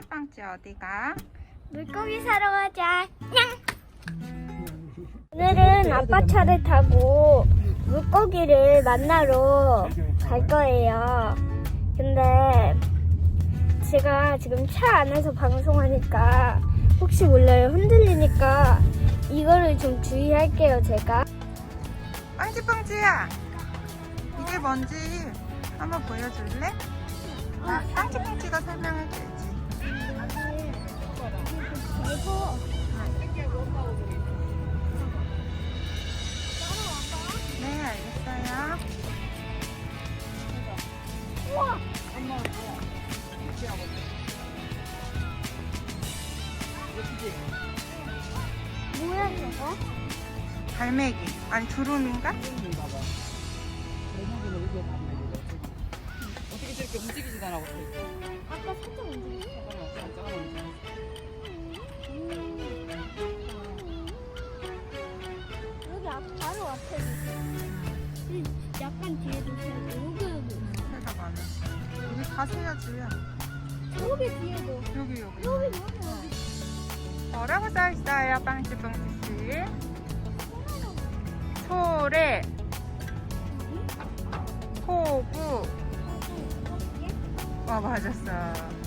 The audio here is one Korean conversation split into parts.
빵치빵치 어디가? 물고기 사러 가자. 오늘은 아빠 차를 타고 물고기를 만나러 갈 거예요. 근데 제가 지금 차 안에서 방송하니까 혹시 몰라요. 흔들리니까 이거를 좀 주의할게요, 제가. 빵치 빵치야 이게 뭔지 한번 보여줄래? 아, 빵치 빵치가 설명해줘야 지네 알겠어요 뭐야, 이거? 갈매기 아니 두루미인가? 어떻게 저렇게 움직이지도 않아 어떻게 아까 살짝 움직였어. 잠깐만 잠깐만 가세야지 저기 뒤에도. 여기 여기. 여기 뭐야? 뭐라고 써 있어요 빵치빵치씨? 소래. 호구 와 맞았어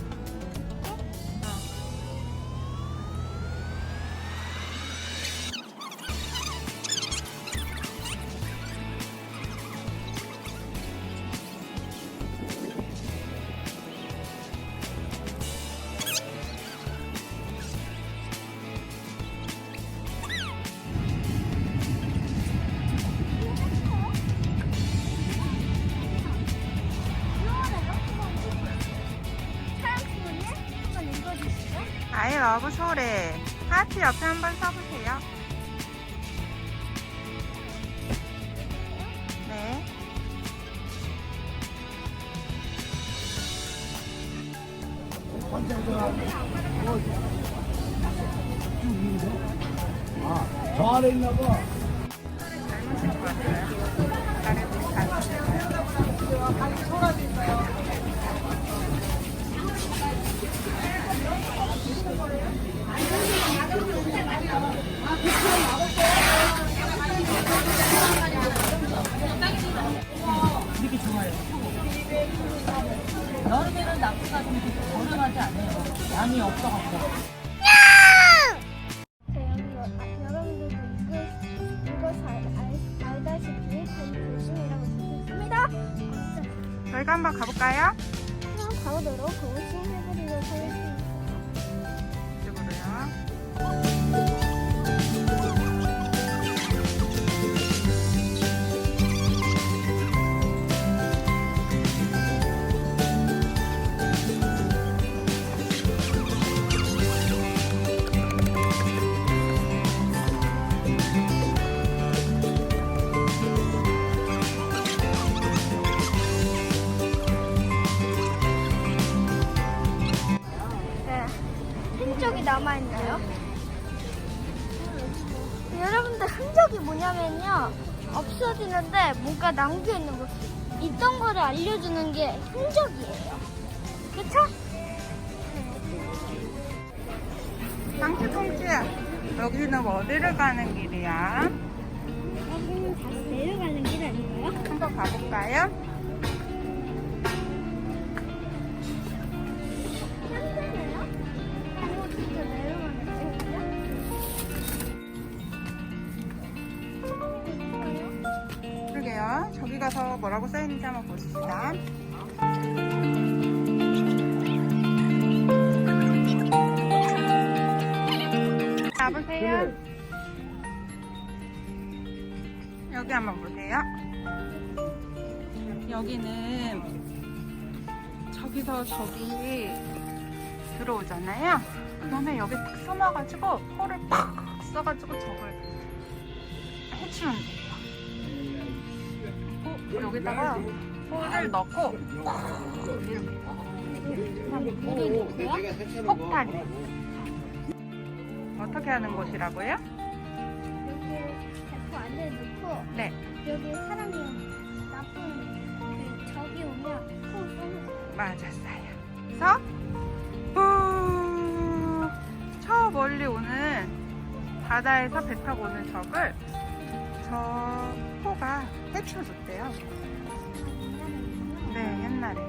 러브 소래. 하트 옆에 한번 써보세요. 네. 저 아래 있나 봐. 여름에는 낙지가 좀 저렴하지 않아요 양이 없어갖고 여러분들도 이거, 이것을 알, 알, 알다시피 단조심이라고 적혀있습니다. 저희가 한번 가볼까요? 그럼 가보도록 고무신 해드리도록 하겠습니다. 남아있나요? 여러분들 흔적이 뭐냐면요 없어지는데 뭔가 남겨 있는 거 있던 거를 알려주는 게 흔적이에요 그쵸? 빵치빵치야 여기는 어디를 가는 길이야? 여기는 다시 내려가는 길 아닌가요? 한번 가볼까요? 그러게요 저기 가서 뭐라고 써있는지 한번 보십시다 가보세요. 여기 한번 보세요. 여기는 저기서 저기 들어오잖아요. 그러면 여기 딱 숨어가지고 코를 팍 써가지고 저걸 어, 여기다가 소를 넣고 폭탄 어떻게 하는 곳이라고요? 여기 자꾸 안에 넣고 네. 여기 사람이 나쁜 그 적이 오면 콩 쏘는 맞았어요. 그래서 뿌저 멀리 오는 바다에서 배 타고 오는 적을 포가 해치워줬대요. 네, 옛날에.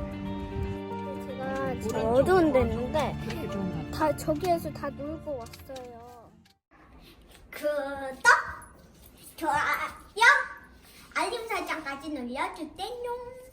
제가 저 어두운 데 있는데 그렇게 좋은 거다 저기에서 다 놀고 왔어요. 구독, 좋아요, 알림 설정까지 눌러주세요.